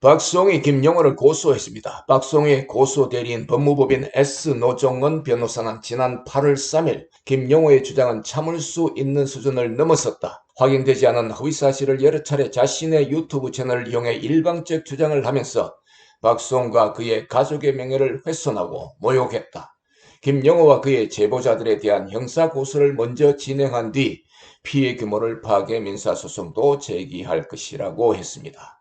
박송이 김용호를 고소했습니다. 박송의 고소 대리인 법무법인 S 노정원 변호사는 지난 8월 3일 김용호의 주장은 참을 수 있는 수준을 넘어섰다. 확인되지 않은 허위 사실을 여러 차례 자신의 유튜브 채널을 이용해 일방적 주장을 하면서 박송과 그의 가족의 명예를 훼손하고 모욕했다. 김용호와 그의 제보자들에 대한 형사고소를 먼저 진행한 뒤 피해 규모를 파악해 민사소송도 제기할 것이라고 했습니다.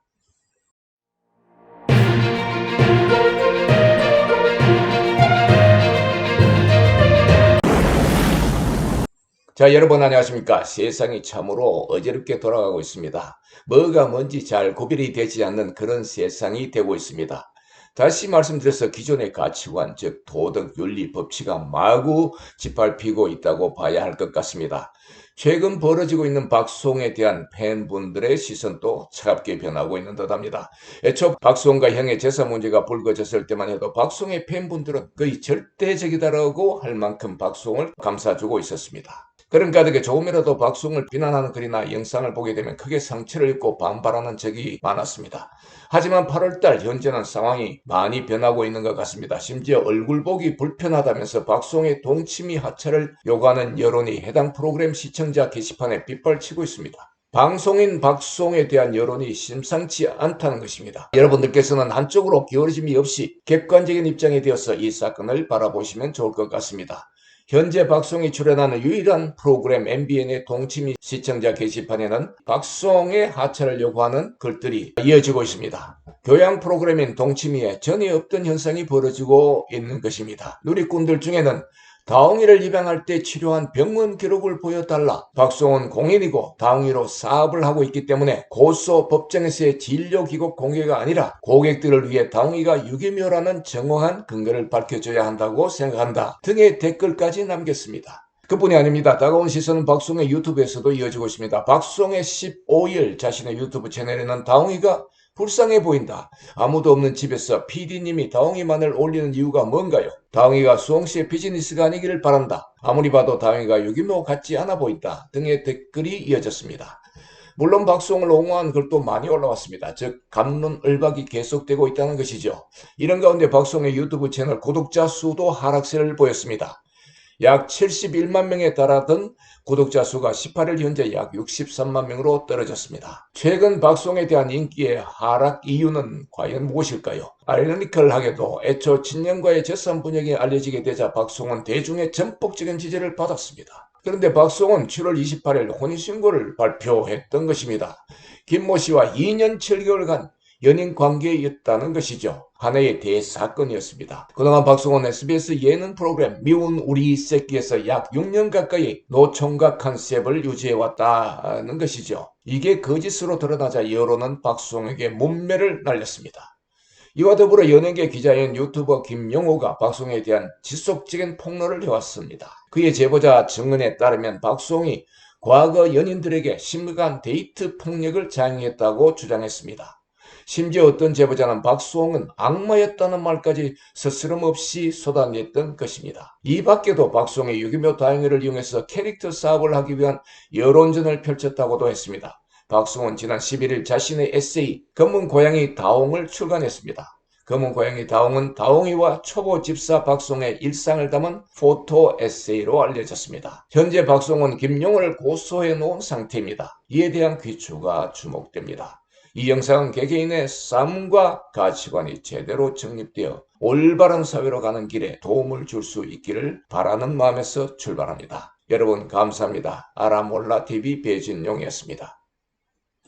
자, 여러분 안녕하십니까? 세상이 참으로 어지럽게 돌아가고 있습니다. 뭐가 뭔지 잘 구별이 되지 않는 그런 세상이 되고 있습니다. 다시 말씀드려서 기존의 가치관, 즉 도덕, 윤리, 법치가 마구 짓밟히고 있다고 봐야 할 것 같습니다. 최근 벌어지고 있는 박송에 대한 팬분들의 시선도 차갑게 변하고 있는 듯합니다. 애초 박송과 형의 재산 문제가 불거졌을 때만 해도 박송의 팬분들은 거의 절대적이다라고 할 만큼 박송을 감싸주고 있었습니다. 그런 가득에 조금이라도 박송을 비난하는 글이나 영상을 보게 되면 크게 상처를 입고 반발하는 적이 많았습니다. 하지만 8월달 현재는 상황이 많이 변하고 있는 것 같습니다. 심지어 얼굴 보기 불편하다면서 박송의 동치미 하차를 요구하는 여론이 해당 프로그램 시청자 게시판에 빗발치고 있습니다. 방송인 박송에 대한 여론이 심상치 않다는 것입니다. 여러분들께서는 한쪽으로 기울어짐이 없이 객관적인 입장이 되어서 이 사건을 바라보시면 좋을 것 같습니다. 현재 박송이 출연하는 유일한 프로그램 MBN의 동치미 시청자 게시판에는 박송의 하차를 요구하는 글들이 이어지고 있습니다. 교양 프로그램인 동치미에 전에 없던 현상이 벌어지고 있는 것입니다. 누리꾼들 중에는 다홍이를 입양할 때 치료한 병원 기록을 보여달라. 박송은 공인이고 다홍이로 사업을 하고 있기 때문에 고소 법정에서의 진료 기록 공개가 아니라 고객들을 위해 다홍이가 유기묘라는 정확한 근거를 밝혀줘야 한다고 생각한다. 등의 댓글까지 남겼습니다. 그뿐이 아닙니다. 다가온 시선은 박송의 유튜브에서도 이어지고 있습니다. 박송의 15일 자신의 유튜브 채널에는 다홍이가 불쌍해 보인다. 아무도 없는 집에서 PD님이 다홍이만을 올리는 이유가 뭔가요? 다홍이가 수홍씨의 비즈니스가 아니기를 바란다. 아무리 봐도 다홍이가 유기묘 같지 않아 보인다. 등의 댓글이 이어졌습니다. 물론 박수홍을 옹호한 글도 많이 올라왔습니다. 즉 감론 을박이 계속되고 있다는 것이죠. 이런 가운데 박수홍의 유튜브 채널 구독자 수도 하락세를 보였습니다. 약 71만 명에 달하던 구독자 수가 18일 현재 약 63만 명으로 떨어졌습니다. 최근 박송에 대한 인기의 하락 이유는 과연 무엇일까요? 아이러니컬하게도 애초 친년과의 재산 분역이 알려지게 되자 박송은 대중의 전폭적인 지지를 받았습니다. 그런데 박송은 7월 28일 혼인신고를 발표했던 것입니다. 김모 씨와 2년 7개월간 연인 관계였다는 것이죠. 하나의 대사건이었습니다. 그동안 박성원 SBS 예능 프로그램 미운 우리 새끼에서 약 6년 가까이 노총각 컨셉을 유지해왔다는 것이죠. 이게 거짓으로 드러나자 여론은 박수홍에게 문매를 날렸습니다. 이와 더불어 연예계 기자인 유튜버 김영호가 박수홍에 대한 지속적인 폭로를 해왔습니다. 그의 제보자 증언에 따르면 박수홍이 과거 연인들에게 심각한 데이트 폭력을 자행했다고 주장했습니다. 심지어 어떤 제보자는 박수홍은 악마였다는 말까지 스스럼없이 쏟아냈던 것입니다. 이 밖에도 박수홍의 유기묘 다행회를 이용해서 캐릭터 사업을 하기 위한 여론전을 펼쳤다고도 했습니다. 박수홍은 지난 11일 자신의 에세이 검은 고양이 다홍을 출간했습니다. 검은 고양이 다홍은 다홍이와 초보 집사 박송의 일상을 담은 포토 에세이로 알려졌습니다. 현재 박송은 김용을 고소해 놓은 상태입니다. 이에 대한 귀추가 주목됩니다. 이 영상은 개개인의 삶과 가치관이 제대로 정립되어 올바른 사회로 가는 길에 도움을 줄 수 있기를 바라는 마음에서 출발합니다. 여러분 감사합니다. 아라몰라TV 배진용이었습니다.